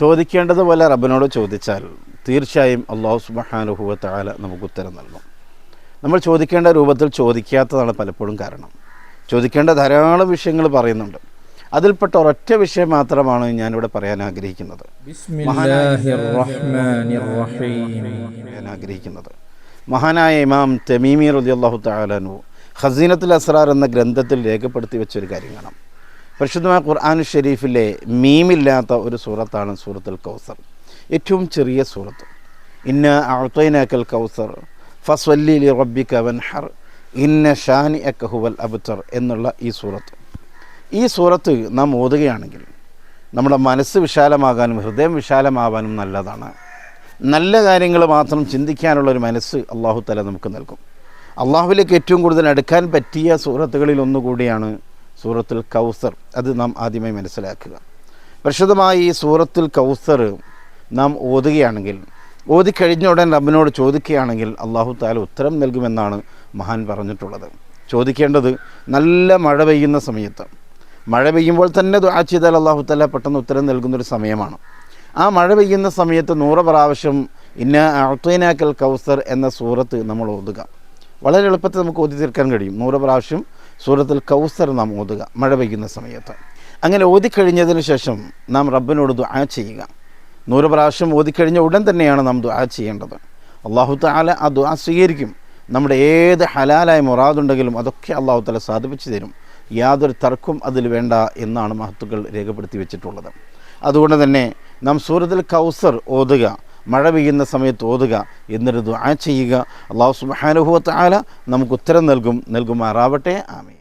ചോദിക്കേണ്ടതുപോലെ റബ്ബിനോട് ചോദിച്ചാൽ തീർച്ചയായും അള്ളാഹു സുബഹാനുഹുവ താല നമുക്ക് ഉത്തരം നൽകും. നമ്മൾ ചോദിക്കേണ്ട രൂപത്തിൽ ചോദിക്കാത്തതാണ് പലപ്പോഴും കാരണം. ചോദിക്കേണ്ട ധാരാളം വിഷയങ്ങൾ പറയുന്നുണ്ട്. അതിൽപ്പെട്ട ഒരൊറ്റ വിഷയം മാത്രമാണ് ഞാനിവിടെ പറയാൻ ആഗ്രഹിക്കുന്നത്. ആഗ്രഹിക്കുന്നത് മഹാനായ ഇമാം തെമീമി അള്ളാഹു താലാനു ഹസീനത്തുൽ അസ്രാർ എന്ന ഗ്രന്ഥത്തിൽ രേഖപ്പെടുത്തി വെച്ചൊരു കാര്യം കാണാം. പരിശുദ്ധമായ ഖുർആൻ ഷെരീഫിലെ മീമില്ലാത്ത ഒരു സൂറത്താണ് സൂറത്തുൽ കൗസർ. ഏറ്റവും ചെറിയ സൂറത്ത്. ഇന്ന അഴുത്തൈനാക്കൽ കൗസർ ഫസ്വല്ലി ലി റബ്ബിക വൻഹർ ഇന്ന ഷാനി അക്കഹുവൽ അബുത്തർ എന്നുള്ള ഈ സൂറത്ത്. ഈ സൂറത്ത് നാം ഓതുകയാണെങ്കിൽ നമ്മുടെ മനസ്സ് വിശാലമാകാനും ഹൃദയം വിശാലമാവാനും നല്ലതാണ്. നല്ല കാര്യങ്ങൾ മാത്രം ചിന്തിക്കാനുള്ള ഒരു മനസ്സ് അള്ളാഹു തല നമുക്ക് നൽകും. അള്ളാഹുവിലേക്ക് ഏറ്റവും കൂടുതൽ അടുക്കാൻ പറ്റിയ സൂറത്തുകളിൽ ഒന്നുകൂടിയാണ് സൂറത്തുൽ കൗസർ. അത് നാം ആദ്യമായി മനസ്സിലാക്കുക. പരിശുദ്ധമായ ഈ സൂറത്തുൽ കൗസർ നാം ഓതുകയാണെങ്കിൽ ഓതിക്കഴിഞ്ഞ ഉടൻ റബ്ബിനോട് ചോദിക്കുകയാണെങ്കിൽ അള്ളാഹു താല ഉത്തരം നൽകുമെന്നാണ് മഹാൻ പറഞ്ഞിട്ടുള്ളത്. ചോദിക്കേണ്ടത് നല്ല മഴ പെയ്യുന്ന സമയത്ത്. മഴ പെയ്യുമ്പോൾ തന്നെ ദുആ ചെയ്താൽ അള്ളാഹു താല പെട്ടെന്ന് ഉത്തരം നൽകുന്നൊരു സമയമാണ്. ആ മഴ പെയ്യുന്ന സമയത്ത് നൂറ് പ്രാവശ്യം ഇന്ന അഴ്ത്തൈനാക്കൽ കൗസർ എന്ന സൂറത്ത് നമ്മൾ ഓതുക. വളരെ എളുപ്പത്തിൽ നമുക്ക് ഓതി തീർക്കാൻ കഴിയും. നൂറ് പ്രാവശ്യം സൂറത്തിൽ കൗസർ നാം ഓതുക മഴ പെയ്യുന്ന സമയത്ത്. അങ്ങനെ ഓതിക്കഴിഞ്ഞതിന് ശേഷം നാം റബ്ബിനോട് ദുആ ചെയ്യുക. നൂറ് പ്രാവശ്യം ഓതിക്കഴിഞ്ഞ ഉടൻ തന്നെയാണ് നാം ദുആ ചെയ്യേണ്ടത്. അള്ളാഹു താല ആ ദുആ സ്വീകരിക്കും. നമ്മുടെ ഏത് ഹലാലായ മുറാദുണ്ടെങ്കിലും അതൊക്കെ അള്ളാഹു താല സാധിപ്പിച്ചു തരും. യാതൊരു തർക്കവും അതിൽ വേണ്ട എന്നാണ് മഹത്തുക്കൾ രേഖപ്പെടുത്തി വെച്ചിട്ടുള്ളത്. അതുകൊണ്ട് തന്നെ നാം സൂറത്തിൽ കൗസർ ഓതുക മഴ പെയ്യുന്ന സമയത്ത് ഓതുക എന്നിട്ട് ദുആ ചെയ്യുക. അള്ളാഹു സുബ്ഹാനഹു ആല നമുക്ക് ഉത്തരം നൽകും നൽകുമാറാവട്ടെ. ആമീൻ.